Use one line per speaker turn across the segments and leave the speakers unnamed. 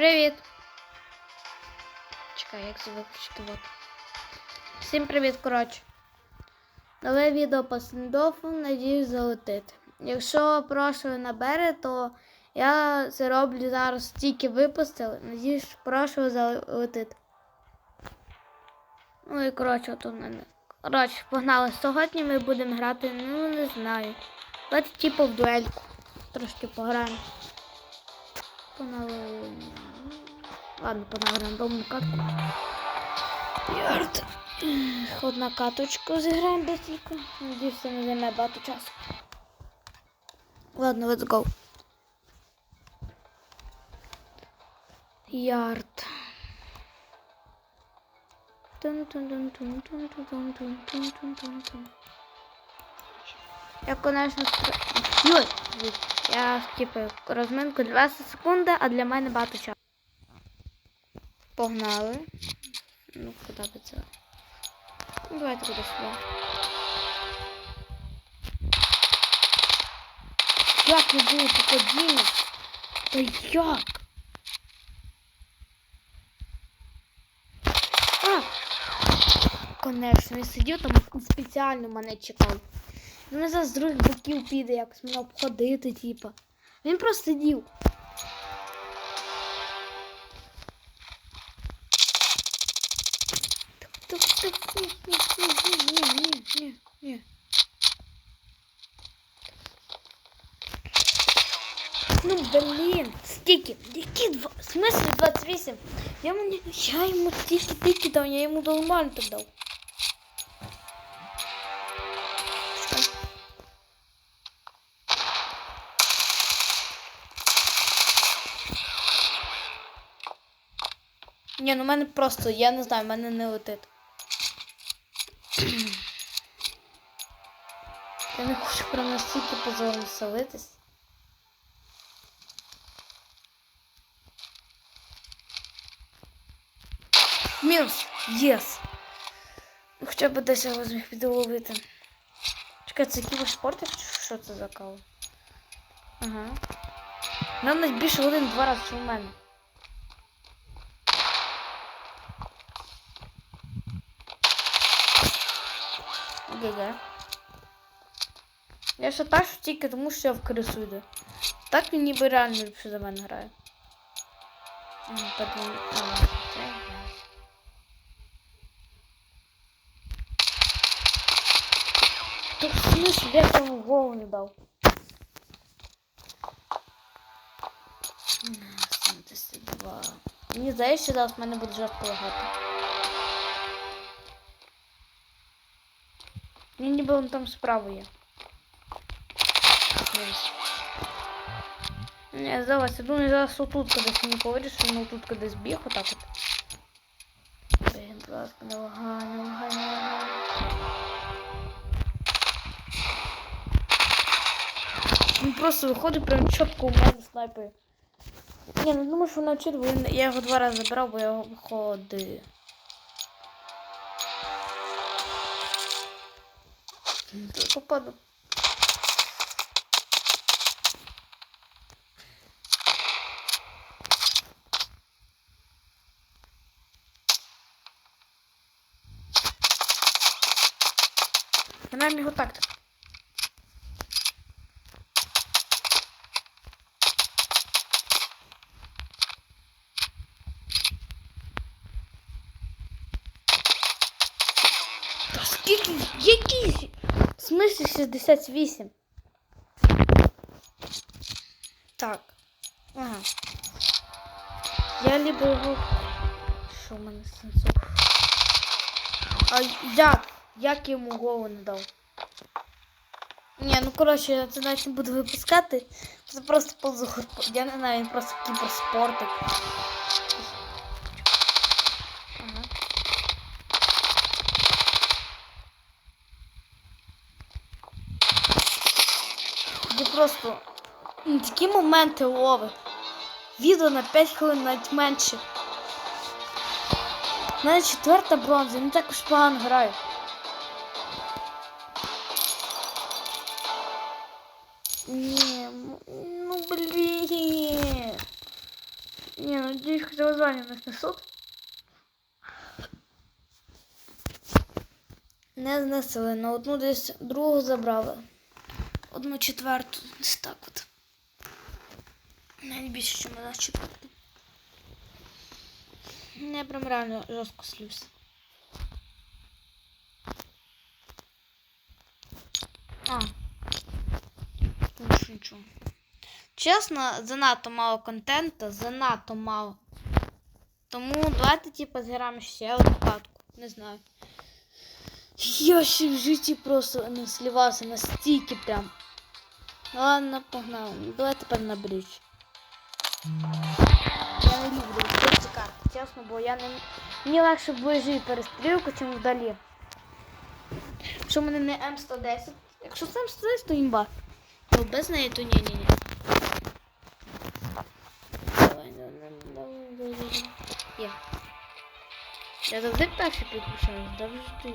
Привіт. Чекай, як це виключити вот. Всім привіт, коротше. Нове відео по стендофу, надіюсь, залетить. Якщо прошлое набере, то я це роблю зараз тільки випустили. Надіюсь, прошлое залетить. Ну і коротше, от у мене. Коротше, погнали. Сьогодні ми будемо грати, ну не знаю. Давайте типу в дуельку. Трошки пограємо. Погнали. Ладно, по рандомну катку. Ярд. Одна каточку зіграємо декілька. Надіюсь, це не займе багато часу. Ладно, let's go. Ярд. Я, конечно, Йой! я типу розминку 20 секунд, а для мене багато часу. Погнали. Ну, куди би це? Давайте куди сюди. Як не було попадіння? Та як? А! Конечно, він сидів там спеціально мене чекав. Він зараз з других боків піде якось мене обходити, типа. Він просто сидів. Ні, ні. Ну, блін, скільки? Які? В смысле 28? Я, мені, я йому тільки тільки дав, я йому нормально так. Чекай. Ні, ну в мене просто, я не знаю, в мене не летить. Я не хочу прям настільки позорно селитись. Мінус! Єс! Хоча б десь я зміг підловити. Чекай, це кіберспорт, чи що це за кава? Ага. Нам найбільше один два рази, в мене. ГГ. Я так, тільки тому, що я в крису йду. Так він ніби реально за мене грає. Ага, потім... Ага, це грає. Та в я йому голову не. М, 72. Мені здається, зараз в мене буде жорстко лагати. Мені ніби он там справа є. Дивись. Ні, зараз, я думаю, зараз отут кудись мені поводиш, що він отут кудись біг, отак от. Блін, будь ласка, не лагай, не лагай, не лагай. Він просто виходить прям чітко у мене снайпер. Ні, ну думаю, що навчити, бо він- я його два рази забрав, бо я його виходив. Попаду. Вона його тактика. Та скільки? Які? В смислі 68? Так. Ага. Я либо його... Що в мене сенсу? А як? Як йому голову не дав? Ні, ну коротше, я це навіть не буду випускати. Це просто ползухор. Я не знаю, він просто кіберспортик. Ага. Де просто такі моменти лови. Відео на 5 хвилин навіть менше. У мене четверта бронза, не так уж погано граю. Надіюсь, хоча звання не знесли, на одну десь другу забрали. Одну четверту, десь так от. Навіть більше, ніж на четверту. Я прям реально жорстко слюсь. А. Нічого. Чесно, занадто мало контенту, занадто мало. Тому давайте, типу, зіграємо ще одну катку. Не знаю. Я ще в житті просто не слівався настільки прям. Ну ладно, погнали. Давай тепер на бріч. Я не люблю ці карти, чесно, бо я не. Мені легше вближі перестрілку, чим вдалі. Якщо в мене не М110. Якщо це М110, то імба. То без неї, то ні-ні-ні. Я завжди перший підключаю, завжди.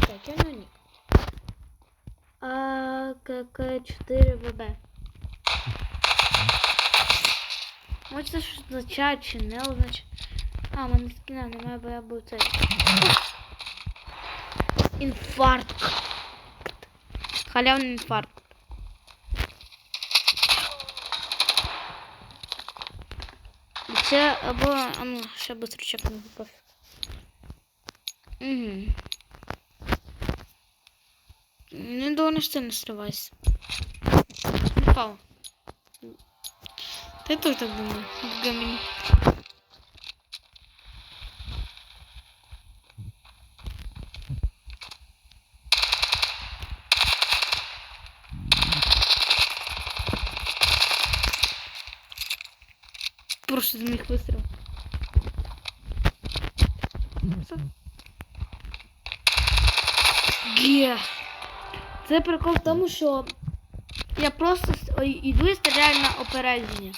Чекай, я на нік. АКК4ВБ. Може це щось означає чи не означає. А, в мене скіна немає, бо я був цей. Інфаркт. Халявний інфаркт. Це або, а ну, ще быстро чекну випав. Угу. Не довольно що не сривайся. Впав. Ти теж так думаю, Просто за них вистріл. Ге. Це прикол в тому, що я просто йду і стріляю на опередження.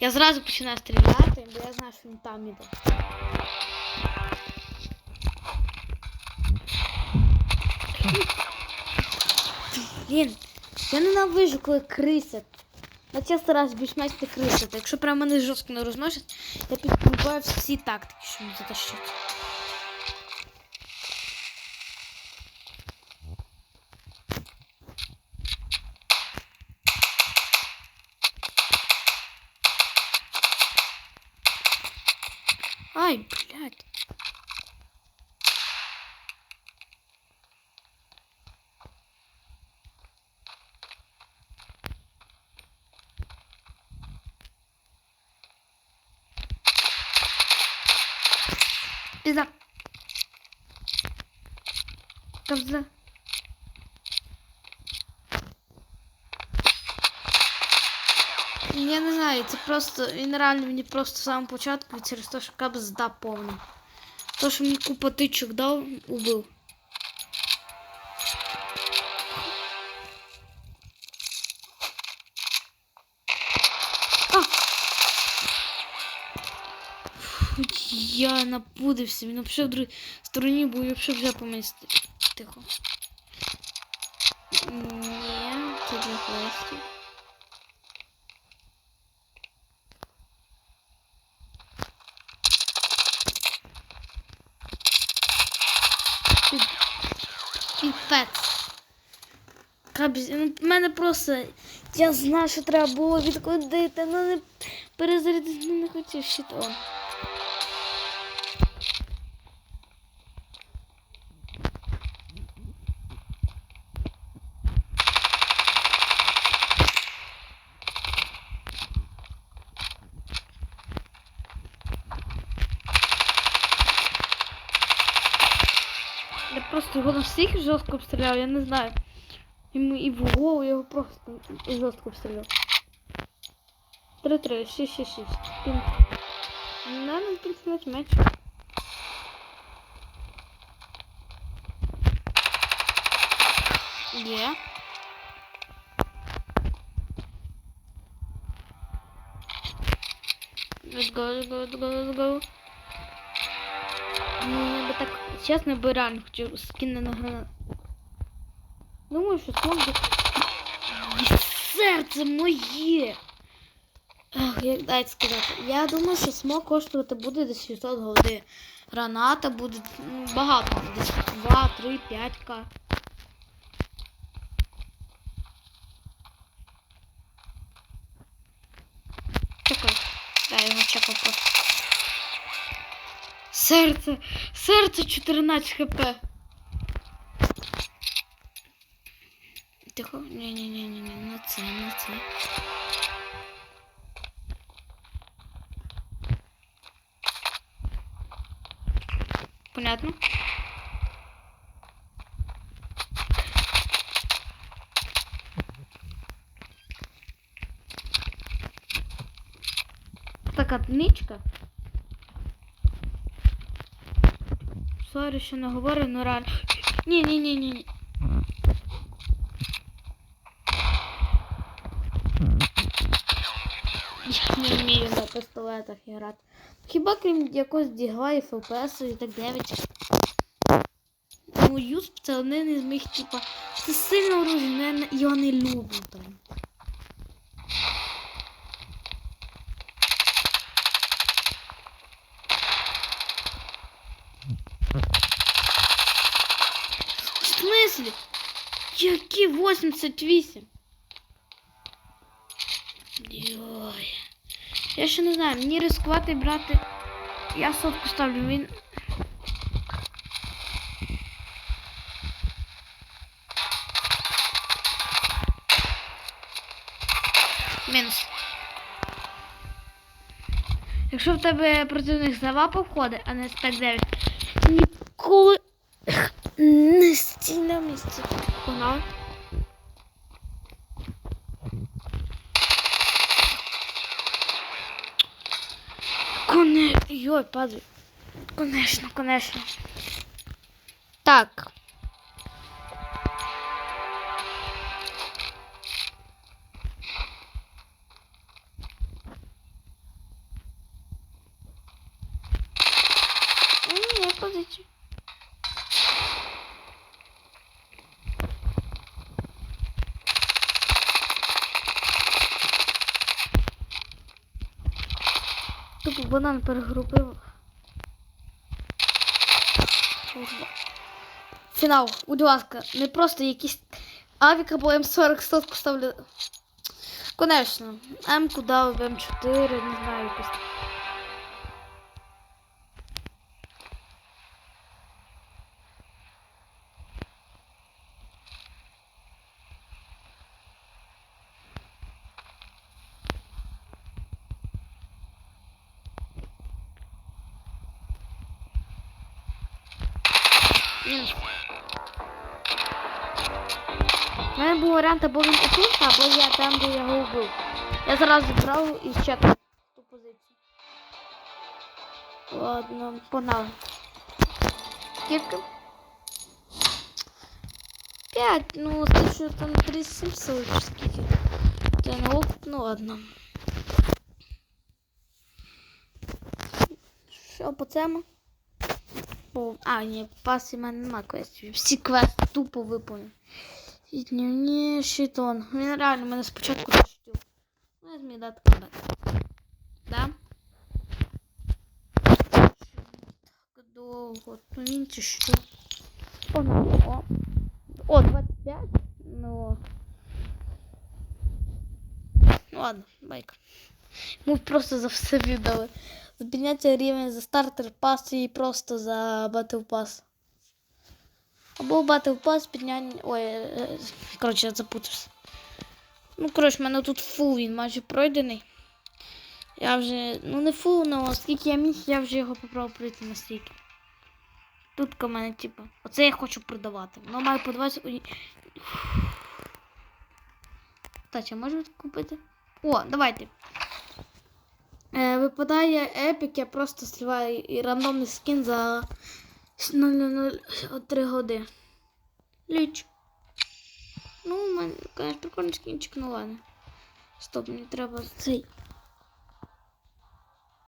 Я зразу починаю стріляти, бо я знаю, що він там іде. Блін, я ненавижу, коли крисять. Я часто стараюсь більш-менш крисити. Якщо прямо мене жорстко не розносять, я підкупаю всі тактики, щоб не затащити. Ай, Кобза. Я не знаю, це просто, він реально мені просто в самому початку через те, що кабзда повна. То, що мені купа тичок дав, убив. А! Фу, Я напудився, він взагалі в другій стороні, бо взагалі вже по мені ст- Тихо. Ні, це для квестів. Піпець. Кабзі, ну, мене просто. Я знаю, що треба було відкладити, але не перезарядити не хотів щитом. Я його настільки жорстко обстріляв, я не знаю. Йому і в голову його просто жорстко обстріляв. 3-3, 6-6-6. Пін. Надо підсмати меч. Є. Let's go, let's go, let's go, let's go. Би реально хотів скинути на гранат. Думаю, що смог. Все! серце моє. Ах, як дайте сказати. Я думаю, що смок коштувати буде десь 600 голди. Граната буде ну, багато. Десь 2, 3, 5к. Чекай. Да, я його чекав просто. Серце. Серце 14 хп. Тихо. Ні-ні-ні-ні, на це, на це. Понятно? Така ничка. Сорі, що не говорю, ну реально. Ні, ні, ні, ні, ні. Я не вмію на пістолетах грати. Хіба крім якогось дігла ФПС і так далі. Ну, юсп це один із моїх, типа, це сильно оружие, я не люблю там. 188. Йой. Я ще не знаю, мені ризикувати брати. Я сотку ставлю, він. Мінус. Якщо в тебе противник слова походить, а не спек 9, ніколи не стій на місці. Погнали. Коне... Йой, падай. Конечно, конечно. Так. Тупо банан перегрупив. Фінал, будь ласка, не просто якісь авік або М40 сотку ставлю. Конечно, М-ку дав М4, не знаю якось. У мене був варіант або він отут, або я там, де я його вбив. Я зараз забрав і чекав ту позицію. Ладно, погнали. Скільки? П'ять, ну це що там 3700 чи скільки. Не оп, ну ладно. Що по цьому? О, а, ні, пас і мене нема квестів. Всі квести тупо виповнені. І Дневні щитон. Він реально мене спочатку. Ну, я зміг дати комбат. Да? Так довго. Ну він чи що? О, ну, о. О, 25? Ну. Ну ладно, байка. Ми просто за все віддали. Підняття рівень за стартер пас і просто за батл пас. Або батл пас підняння. Ой, е, е, коротше, я запутався. Ну, коротше, в мене тут фул, він майже пройдений. Я вже. Ну не фул, але скільки я міг, я вже його попробував пройти настільки. Тут у мене, типу, оце я хочу продавати. Воно має по 20. Ой. Так, а можу купити? О, давайте. Е, випадає епік, я просто сливаю і рандомний скін за 0,03 годи. Ліч. Ну, у мене, конечно, прикольний скінчик, ну ладно. Стоп, мені треба цей.